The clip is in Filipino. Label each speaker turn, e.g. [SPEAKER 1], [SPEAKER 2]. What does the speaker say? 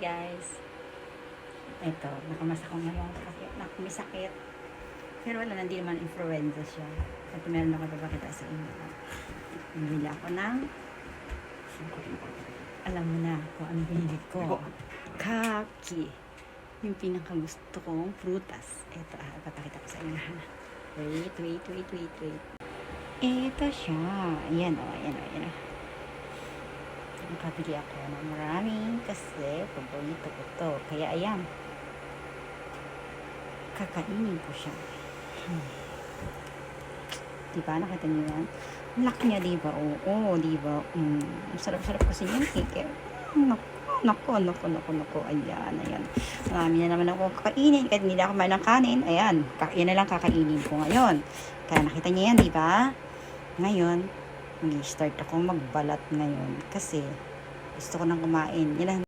[SPEAKER 1] guys. Ito, nakamasa ko ngayon kasi nak may sakit. Pero wala, hindi naman influenza siya. At meron ako papakita sa inyo. Bumili ako ng alam mo na kung ano binili ko. Kaki. Yung pinakagusto kong prutas. Ito, ah, papakita ko sa inyo. Wait, wait, wait, wait, wait. Ito siya. Ayan o, ayan o, ayan o. Nakabili ako ng marami kasi paborito ko to. Kaya ayan. Kakainin ko siya. Hmm. Diba? Nakita niyo yan? Laki niya, diba? Oo, diba? Mm. Sarap-sarap kasi yung cake. eh. Nako, nako, nako, nako, nako. Ayan, ayan. Marami na naman ako kakainin. Kahit hindi na ako kumain ng kanin. Ayan, yan na lang kakainin ko ngayon. Kaya nakita niyo yan, diba? Ngayon, mag-start ako magbalat ngayon kasi gusto ko nang kumain. Yan ang